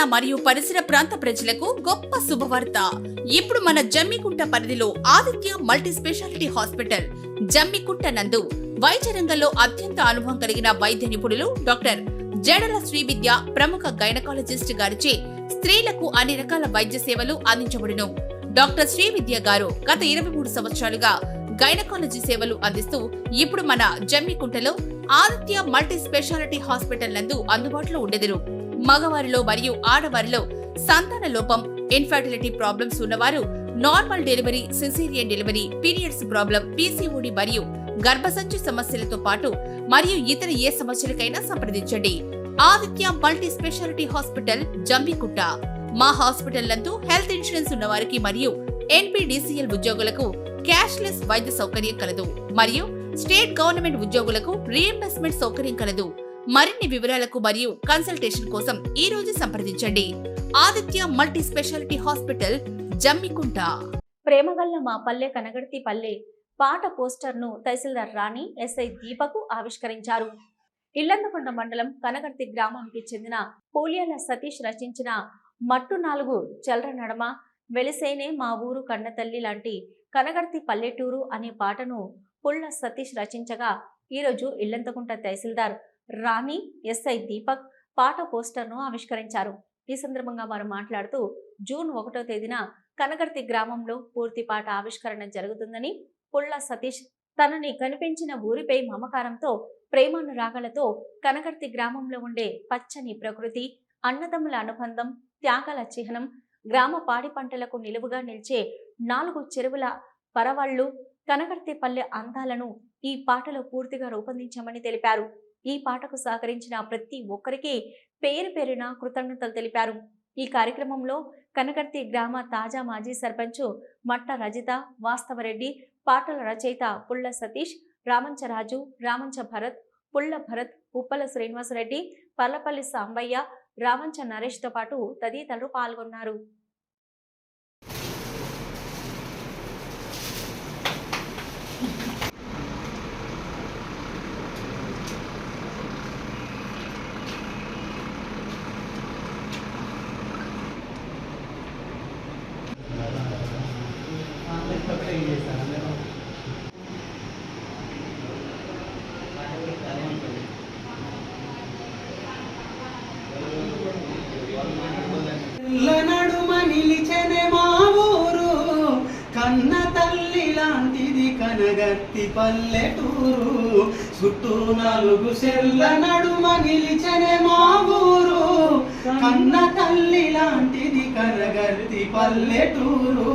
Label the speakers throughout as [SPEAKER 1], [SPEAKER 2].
[SPEAKER 1] తెలంగాణ మరియు పరిసర ప్రాంత ప్రజలకు గొప్ప శుభవార్త. ఇప్పుడు మన జమ్మికుంట పరిధిలో Aditya multi speciality hospital Jammikunta నందు వైద్య రంగంలో అత్యంత అనుభవం కలిగిన వైద్య నిపుణులు డాక్టర్ జడల శ్రీవిద్య ప్రముఖ గైనకాలజిస్ట్ గారిచే స్త్రీలకు అన్ని రకాల వైద్య సేవలు అందించబడును. డాక్టర్ శ్రీవిద్య గారు గత ఇరవై మూడు సంవత్సరాలుగా గైనకాలజీ సేవలు అందిస్తూ ఇప్పుడు మన జమ్మికుంటలో ఆదిత్య మల్టీ స్పెషాలిటీ హాస్పిటల్ నందు అందుబాటులో ఉండెదరు. మగవారిలో మరియు ఆడవారిలో సంతాన లోపం ఇన్ఫర్టిలిటీ ప్రాబ్లమ్స్ ఉన్నవారు normal delivery caesarean delivery periods problem PCOD మరియు గర్భసంచి సమస్యలతో పాటు మరియు ఇతర ఏ సమస్యలకైనా సంప్రదించండి. Aditya multi speciality hospital Jammikunta మా హాస్పిటల్ నందు హెల్త్ ఇన్సూరెన్స్ ఉన్న వారికి మరియు ఎన్పిడిసిఎల్ ఉద్యోగులకు క్యాష్లెస్ వైద్య సౌకర్యం కలదు మరియు స్టేట్ గవర్నమెంట్ ఉద్యోగులకు రీఎంబర్స్మెంట్ సౌకర్యం కలదు. మరిన్ని వివరాలకు మరియు కన్సల్టేషన్ కోసం ఈ రోజు సంప్రదించండి. Aditya multi speciality hospital Jammikunta.
[SPEAKER 2] ప్రేమగల్ల మా పల్లె కనగర్తి పల్లె పాట పోస్టర్ను తహసీల్దార్ రాణి ఎస్ఐ దీపకు ఆవిష్కరించారు. ఇల్లందకొండ మండలం కనగర్తి గ్రామానికి చెందిన పోలియాల సతీష్ రచించిన మట్టు నాలుగు చల్ర నడమ వెలిసేనే మా ఊరు కన్నతల్లి లాంటి కనగర్తి పల్లెటూరు అనే పాటను పుల్ల సతీష్ రచించగా ఈరోజు ఇల్లంతకుంట తహసీల్దార్ రాణి ఎస్ఐ దీపక్ పాట పోస్టర్ను ఆవిష్కరించారు. ఈ సందర్భంగా వారు మాట్లాడుతూ జూన్ ఒకటో తేదీన కనగర్తి గ్రామంలో పూర్తి పాట ఆవిష్కరణ జరుగుతుందని పుల్ల సతీష్ తనని కనిపించిన ఊరిపై మమకారంతో ప్రేమానురాగాలతో కనగర్తి గ్రామంలో ఉండే పచ్చని ప్రకృతి అన్నదమ్ముల అనుబంధం త్యాగాల చిహ్నం గ్రామ పాడి పంటలకు నిలువుగా నిలిచే నాలుగు చెరువుల పరవళ్ళు కనగర్తి పల్లె అందాలను ఈ పాటలో పూర్తిగా రూపొందించామని తెలిపారు. ఈ పాటకు సహకరించిన ప్రతి ఒక్కరికి పేరు పేరున కృతజ్ఞతలు తెలిపారు. ఈ కార్యక్రమంలో కనకర్తి గ్రామ తాజా మాజీ సర్పంచ్ మట్ట రజిత వాస్తవరెడ్డి పాటల రచయిత పుల్ల సతీష్ రామంచరాజు రామంచ భరత్ పుల్ల భరత్ ఉప్పల శ్రీనివాసరెడ్డి పర్లపల్లి సాంబయ్య రామంచ నరేష్తో పాటు తదితరులు పాల్గొన్నారు.
[SPEAKER 3] ఏం చేస్తారు అందరూ నడుమ నిలిచెనే మా ఊరు. కన్న తల్లి లాంటిది కనగత్తి పల్లెటూరు. చుట్టూ నాలుగు సెల్ల నడుమ నిలిచెనే మా ఊరు. కన్న తల్లి లాంటిది కరగర్తి పల్లెటూరు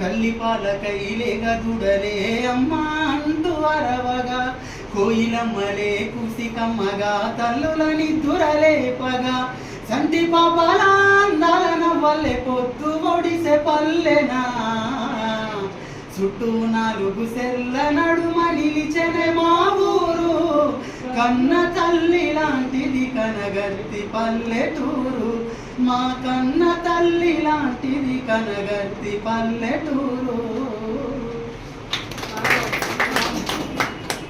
[SPEAKER 3] తల్లి పాలకైలే గదుడలే అమ్మా అంటూ అరవగా. కోయిలమ్మలే కుసికమ్మగా తల్లులని దురలేపగా సంటి పాపాల అందాల వల్లే పొద్దు ఒడిసె పల్లెనా. చుట్టూ నాలుగు సెల్ల నడుమ నిలిచెనే మా ఊరు. కన్న తల్లి లాంటిది కనగర్తి పల్లెటూరు. మా కన్న తల్లి లాంటిది కనగర్తి పల్లెటూరు.